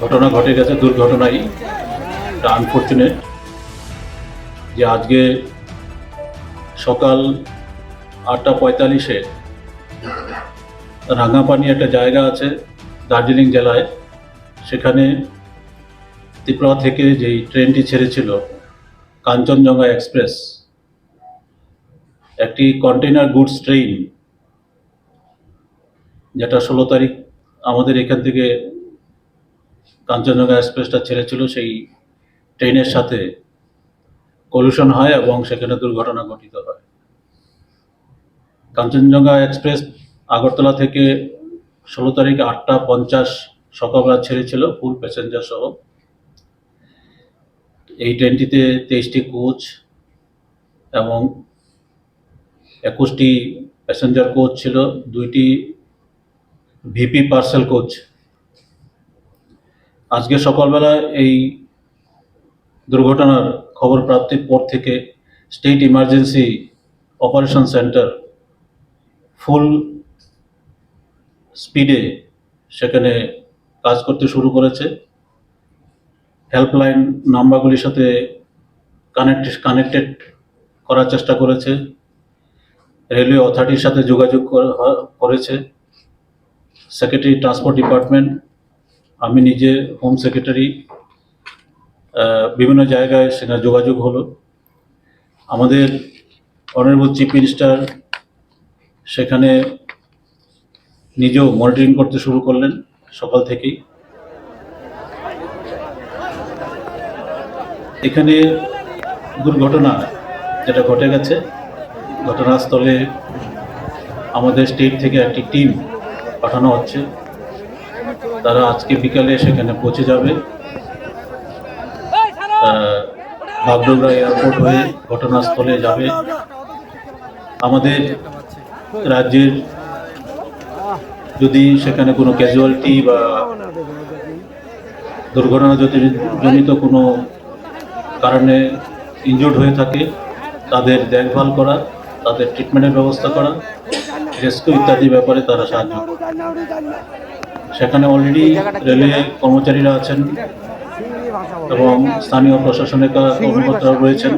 ঘটনা ঘটে গেছে দুর্ঘটনাই এটা আনফর্চুনেট যে আজকে সকাল আটটা পঁয়তাল্লিশে রাঙাপানি একটা জায়গা আছে দার্জিলিং জেলায়। সেখানে ত্রিপুরা থেকে যেই ট্রেনটি ছেড়েছিল, কাঞ্চনজঙ্ঘা এক্সপ্রেস, একটি কন্টেনার গুডস ট্রেন, যেটা ষোলো তারিখ আমাদের এখান থেকে কাঞ্চনজঙ্ঘা এক্সপ্রেসটা ছেড়েছিল, সেই ট্রেনের সাথে কলুশন হয় এবং সেখানে দুর্ঘটনা ঘটিত হয়। কাঞ্চনজঙ্ঘা এক্সপ্রেস আগরতলা থেকে ষোলো তারিখ আটটা পঞ্চাশ সকালবেলা ছেড়েছিল ফুল প্যাসেঞ্জার সহ। এই ট্রেনটিতে তেইশটি কোচ এবং একুশটি প্যাসেঞ্জার কোচ ছিল, দুইটি ভিপি পার্সেল কোচ আজকে সকালবেলা এই দুর্ঘটনার খবর প্রাপ্তির পর থেকে state emergency operation centre full স্পিডে সেখানে কাজ করতে শুরু করেছে। হেল্পলাইন নাম্বারগুলির সাথে কানেক্ট, কানেক্টেড করার চেষ্টা করেছে। রেলওয়ে অথরিটির সাথে যোগাযোগ করেছে। সেক্রেটারি ট্রান্সপোর্ট ডিপার্টমেন্ট, আমি নিজে হোম সেক্রেটারি বিভিন্ন জায়গায় সেখানে যোগাযোগ হলো। আমাদের অনারেবল চিফ মিনিস্টার সেখানে নিজেও মনিটরিং করতে শুরু করলেন সকাল থেকেই। এখানে দুর্ঘটনা যেটা ঘটে গেছে ঘটনাস্থলে আমাদের স্টেট থেকে একটি টিম পাঠানো হচ্ছে। তারা আজকে বিকালে সেখানে পৌঁছে যাবে। আহ, বাগডোগরা এয়ারপোর্ট হয়ে ঘটনাস্থলে যাবে। আমাদের রাজ্যের যদি সেখানে কোনো ক্যাজুয়ালিটি বা দুর্ঘটনা জনিত কোনো কারণে ইনজুর্ড হয়ে থাকে, তাদের দেখভাল করা, তাদের ট্রিটমেন্টের ব্যবস্থা করা রেস্কিউ ইত্যাদি ব্যাপারে তারা সাহায্য সেখানে অলরেডি রেলওয়ে কর্মচারীরা আছেন এবং স্থানীয় প্রশাসনের কর্মকর্তারা রয়েছেন।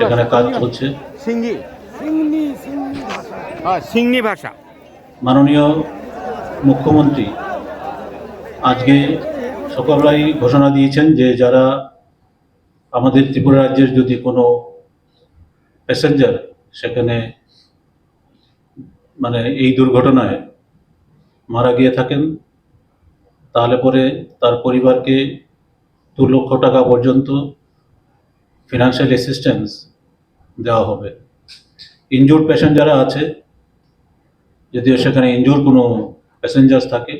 সেখানে কাজ চলছে। সিঙ্গি হ্যাঁ ভাষা। মাননীয় মুখ্যমন্ত্রী আজকে সকালবেলায় ঘোষণা দিয়েছেন যে যারা আমাদের ত্রিপুরা রাজ্যের যদি কোনো প্যাসেঞ্জার সেখানে মানে এই দুর্ঘটনায় মারা গিয়ে থাকেন, তাহলে পরে তার পরিবারকে দু লক্ষ টাকা পর্যন্ত ফিনান্সিয়াল অ্যাসিস্ট্যান্স দেওয়া হবে। ইনজুর্ড পেশেন্ট যারা আছে যদিও সেখানে ইনজুর কোনো প্যাসেঞ্জার্স থাকে,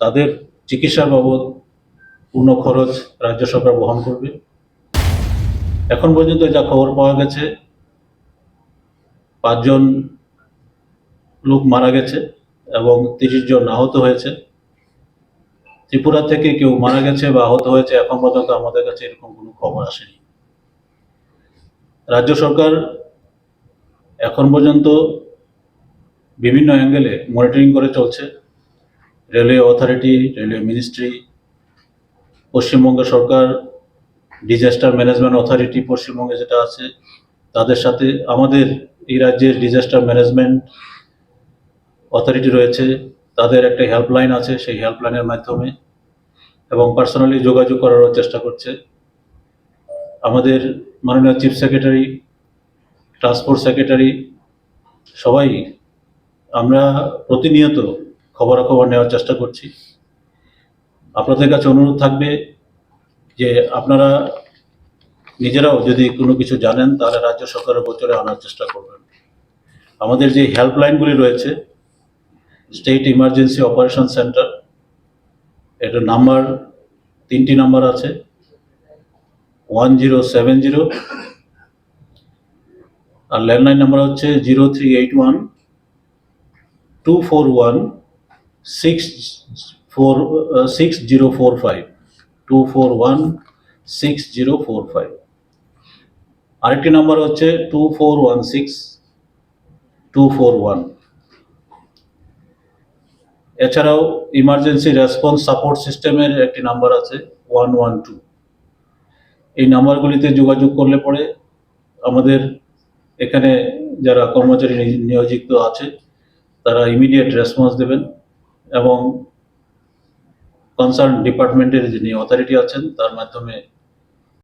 তাদের চিকিৎসার বাবদ পূর্ণ খরচ রাজ্য সরকার বহন করবে। এখন পর্যন্ত যা খবর পাওয়া গেছে, পাঁচজন লোক মারা গেছে এবং তিরিশ জন আহত হয়েছে। ত্রিপুরা থেকে কেউ মারা গেছে বা আহত হয়েছে, এখন পর্যন্ত আমাদের কাছে এরকম কোনো খবর আসেনি। রাজ্য সরকার এখন পর্যন্ত বিভিন্ন অ্যাঙ্গেলে মনিটরিং করে চলছে। Railway authority railway ministry Paschimbanga সরকার ডিজাস্টার ম্যানেজমেন্ট অথরিটি পশ্চিমবঙ্গে যেটা আছে, তাদের সাথে আমাদের এই রাজ্যের ডিজাস্টার ম্যানেজমেন্ট অথরিটি রয়েছে। তাদের একটা হেল্পলাইন আছে, সেই হেল্পলাইনের মাধ্যমে এবং পার্সোনালি যোগাযোগ করারও চেষ্টা করছে। আমাদের মাননীয় চিফ সেক্রেটারি ট্রান্সপোর্ট সেক্রেটারি সবাই আমরা প্রতিনিয়ত খবরাখবর নেওয়ার চেষ্টা করছি। আপনাদের কাছে অনুরোধ থাকবে যে আপনারা নিজেরাও যদি কোনো কিছু জানেন, তাহলে রাজ্য সরকারের গোচরে আনার চেষ্টা করবেন। আমাদের যে হেল্পলাইনগুলি রয়েছে স্টেট ইমার্জেন্সি অপারেশন সেন্টার এটার নাম্বার, তিনটি নাম্বার আছে ওয়ান জিরো সেভেন জিরো আর ল্যান্ডলাইন নাম্বার হচ্ছে zero three eight one two four one six four six zero four five two four one six zero four five আরেকটি number হচ্ছে two four one six two four one এছাড়াও emergency response support সিস্টেমের একটি number আছে one one two এই নাম্বারগুলিতে যোগাযোগ করলে পরে আমাদের এখানে যারা কর্মচারী নিয়োজিত আছে তারা ইমিডিয়েট রেসপন্স দেবেন এবং কনসার্ন ডিপার্টমেন্টের যিনি অথরিটি আছেন তার মাধ্যমে